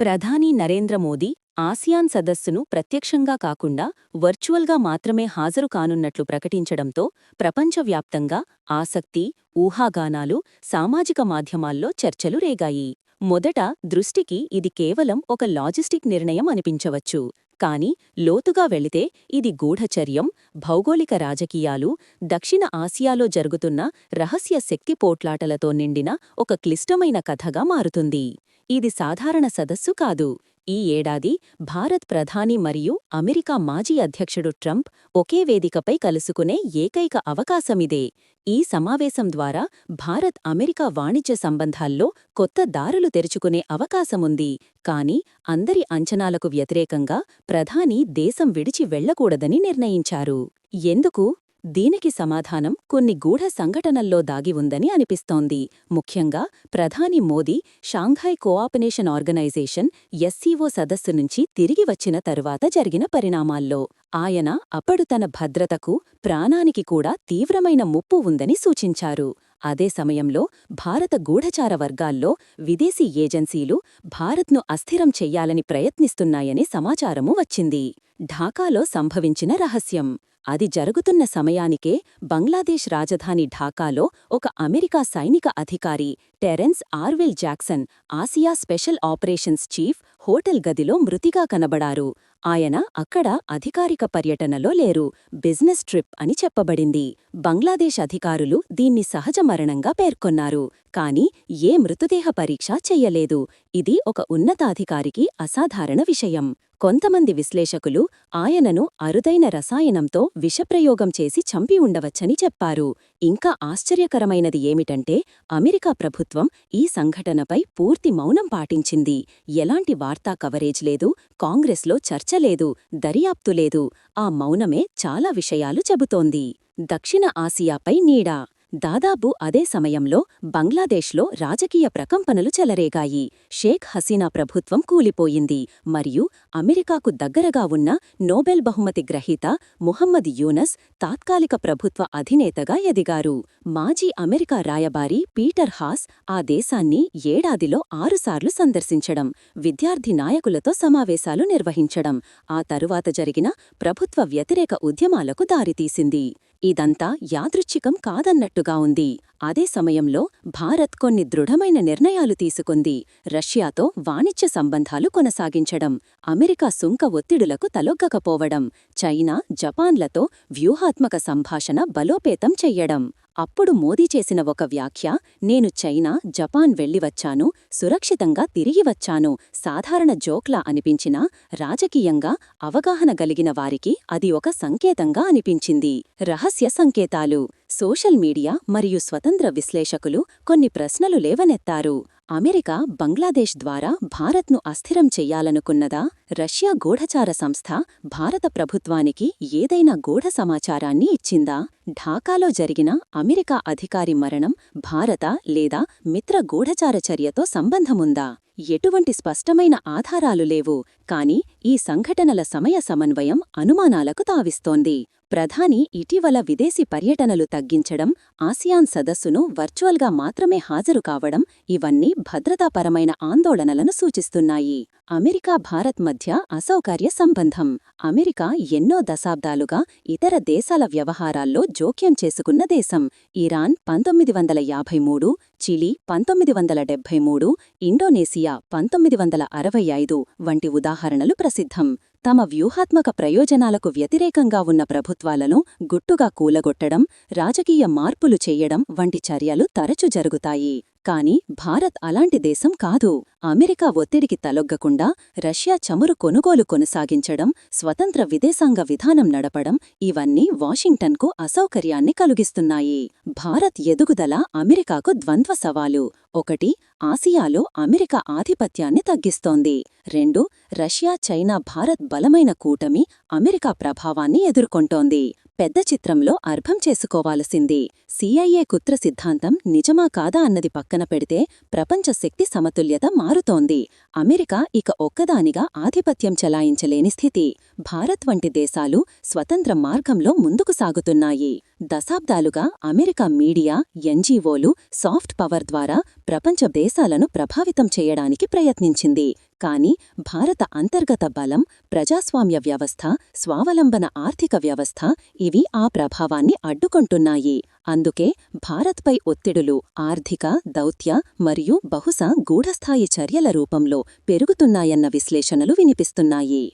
ప్రధాని నరేంద్ర మోదీ ఆసియాన్ సదస్సును ప్రత్యక్షంగా కాకుండా వర్చువల్గా మాత్రమే హాజరు కానున్నట్లు ప్రకటించడంతో ప్రపంచవ్యాప్తంగా ఆసక్తి ఊహాగానాలు సామాజిక మాధ్యమాల్లో చర్చలు రేగాయి. మొదట దృష్టికి ఇది కేవలం ఒక లాజిస్టిక్ నిర్ణయం అనిపించవచ్చు. కాని లోతుగా వెళితే ఇది గూఢచర్యం భౌగోళిక రాజకీయాలు దక్షిణ ఆసియాలో జరుగుతున్న రహస్య శక్తి పోట్లాటలతో నిండిన ఒక క్లిష్టమైన కథగా మారుతుంది. ఇది సాధారణ సదస్సు కాదు. ఈ ఏడాది భారత్ ప్రధాని మరియు అమెరికా మాజీ అధ్యక్షుడు ట్రంప్ ఒకే వేదికపై కలుసుకునే ఏకైక అవకాశమిదే. ఈ సమావేశం ద్వారా భారత్ అమెరికా వాణిజ్య సంబంధాల్లో కొత్త దారులు తెరుచుకునే అవకాశముంది. కాని అందరి అంచనాలకు వ్యతిరేకంగా ప్రధాని దేశం విడిచి వెళ్ళకూడదని నిర్ణయించారు. ఎందుకు? దీనికి సమాధానం కొన్ని గూఢ సంఘటనల్లో దాగి ఉందని అనిపిస్తోంది. ముఖ్యంగా ప్రధాని Modi Shanghai cooperation organisation SCO సదస్సు నుంచి తిరిగి వచ్చిన తరువాత జరిగిన పరిణామాల్లో. ఆయన అప్పుడు తన భద్రతకు ప్రాణానికి కూడా తీవ్రమైన ముప్పు ఉందని సూచించారు. అదే సమయంలో భారత గూఢచార వర్గాల్లో విదేశీ ఏజెన్సీలు భారత్ను అస్థిరం చెయ్యాలని ప్రయత్నిస్తున్నాయని సమాచారము వచ్చింది. ఢాకాలో సంభవించిన రహస్యం. అది జరుగుతున్న సమయానికే బంగ్లాదేశ్ రాజధాని ఢాకాలో ఒక అమెరికా సైనిక అధికారి Terrence Orville Jackson Asia special operations chief hotel గదిలో మృతిగా కనబడారు. ఆయన అక్కడ అధికారిక పర్యటనలో లేరు. బిజినెస్ ట్రిప్ అని చెప్పబడింది. బంగ్లాదేశ్ అధికారులు దీన్ని సహజ మరణంగా పేర్కొన్నారు. కాని ఏ మృతదేహ పరీక్ష చెయ్యలేదు ఇది ఒక ఉన్నతాధికారికి అసాధారణ విషయం. కొంతమంది విశ్లేషకులు ఆయనను అరుదైన రసాయనంతో విషప్రయోగం చేసి చంపి ఉండవచ్చని చెప్పారు. ఇంకా ఆశ్చర్యకరమైనది ఏమిటంటే అమెరికా ప్రభుత్వం ఈ సంఘటనపై పూర్తి మౌనం పాటించింది. ఎలాంటి వార్తా కవరేజ్ లేదు కాంగ్రెస్లో చర్చ లేదు దర్యాప్తు లేదు. ఆ మౌనమే చాలా విషయాలు చెబుతోంది. దక్షిణ ఆసియాపై నీడా దాదాపు అదే సమయంలో బంగ్లాదేశ్లో రాజకీయ ప్రకంపనలు చెలరేగాయి. షేక్ హసీనా ప్రభుత్వం కూలిపోయింది. మరియు అమెరికాకు దగ్గరగా ఉన్న నోబెల్ బహుమతి గ్రహీత ముహమ్మద్ యూనస్ తాత్కాలిక ప్రభుత్వ అధినేతగా ఎదిగారు. మాజీ అమెరికా రాయబారి పీటర్ హాస్ ఆ దేశాన్ని ఏడాదిలో ఆరుసార్లు సందర్శించడం విద్యార్థి నాయకులతో సమావేశాలు నిర్వహించడం ఆ తరువాత జరిగిన ప్రభుత్వ వ్యతిరేక ఉద్యమాలకు దారితీసింది. ఇదంతా యాదృచ్ఛికం కాదన్నట్టుగా ఉంది. అదే సమయంలో భారత్ కొన్ని దృఢమైన నిర్ణయాలు తీసుకుంది. రష్యాతో వాణిజ్య సంబంధాలు కొనసాగించడం అమెరికా సుంక ఒత్తిడులకు తలొగ్గకపోవడం చైనా జపాన్లతో వ్యూహాత్మక సంభాషణ బలోపేతం చెయ్యడం అప్పుడు మోదీ చేసిన ఒక వ్యాఖ్య నేను చైనా జపాన్ వెళ్ళివచ్చాను సురక్షితంగా తిరిగి వచ్చాను సాధారణ జోక్లా అనిపించినా రాజకీయంగా అవగాహన గలిగిన వారికి అది ఒక సంకేతంగా అనిపించింది. రహస్య సంకేతాలు సోషల్ మీడియా మరియు స్వతంత్ర విశ్లేషకులు కొన్ని ప్రశ్నలు లేవనెత్తారు. అమెరికా బంగ్లాదేశ్ ద్వారా భారత్ను అస్థిరం చెయ్యాలనుకున్నదా రష్యా గూఢచార సంస్థ భారత ప్రభుత్వానికి ఏదైనా గూఢ సమాచారాన్ని ఇచ్చిందా? ఢాకాలో జరిగిన అమెరికా అధికారి మరణం భారత లేదా మిత్ర గూఢచార చర్యతో సంబంధముందా? ఎటువంటి స్పష్టమైన ఆధారాలు లేవు. కాని ఈ సంఘటనల సమయ సమన్వయం అనుమానాలకు తావిస్తోంది. ప్రధాని ఇటీవల విదేశీ పర్యటనలు తగ్గించడం ఆసియాన్ సదస్సును వర్చువల్గా మాత్రమే హాజరు కావడం ఇవన్నీ భద్రతాపరమైన ఆందోళనలను సూచిస్తున్నాయి. అమెరికా భారత్ మధ్య అసౌకర్య సంబంధం. అమెరికా ఎన్నో దశాబ్దాలుగా ఇతర దేశాల వ్యవహారాల్లో జోక్యం చేసుకున్న దేశం. ఇరాన్ పంతొమ్మిది వందల యాభై మూడు చిలీ పంతొమ్మిది వందల డెబ్బై మూడు ఇండోనేసియా పంతొమ్మిది వందల అరవై ఐదు వంటి ఉదాహరణలు ప్రసిద్ధం. తమ వ్యూహాత్మక ప్రయోజనాలకు వ్యతిరేకంగా ఉన్న ప్రభుత్వాలను గుట్టుగా కూలగొట్టడం రాజకీయ మార్పులు చేయడం వంటి చర్యలు తరచు జరుగుతాయి. కాని భారత్ అలాంటి దేశం కాదు. అమెరికా ఒత్తిడికి తలొగ్గకుండా రష్యా చమురు కొనుగోలు కొనసాగించడం స్వతంత్ర విదేశాంగ విధానం నడపడం ఇవన్నీ వాషింగ్టన్కు అసౌకర్యాన్ని కలిగిస్తున్నాయి. భారత్ ఎదుగుదల అమెరికాకు ద్వంద్వ సవాలు. ఒకటి ఆసియాలో అమెరికా ఆధిపత్యాన్ని తగ్గిస్తోంది. రెండు రష్యా చైనా భారత్ బలమైన కూటమి అమెరికా ప్రభావాన్ని ఎదుర్కొంటోంది. పెద్ద చిత్రంలో అర్థం చేసుకోవాల్సింది. సిఐఏ కుత్ర సిద్ధాంతం నిజమా కాదా అన్నది పక్కన పెడితే ప్రపంచ శక్తి సమతుల్యత మారుతోంది. అమెరికా ఇక ఒక్కదానిగా ఆధిపత్యం చెలాయించలేని స్థితి. భారత్ వంటి దేశాలు స్వతంత్ర మార్గంలో ముందుకు సాగుతున్నాయి. దశాబ్దాలుగా అమెరికా మీడియా ఎన్జీఓలు సాఫ్ట్ పవర్ ద్వారా ప్రపంచ దేశాలను ప్రభావితం చేయడానికి ప్రయత్నించింది. కాని భారత అంతర్గత బలం ప్రజాస్వామ్య వ్యవస్థ స్వావలంబన ఆర్థిక వ్యవస్థ ఇవి ఆ ప్రభావాన్ని అడ్డుకొంటున్నాయి. అందుకే భారత్పై ఒత్తిడులు ఆర్థిక దౌత్య మరియు బహుశా గూఢస్థాయి చర్యల రూపంలో పెరుగుతున్నాయన్న విశ్లేషణలు వినిపిస్తున్నాయి.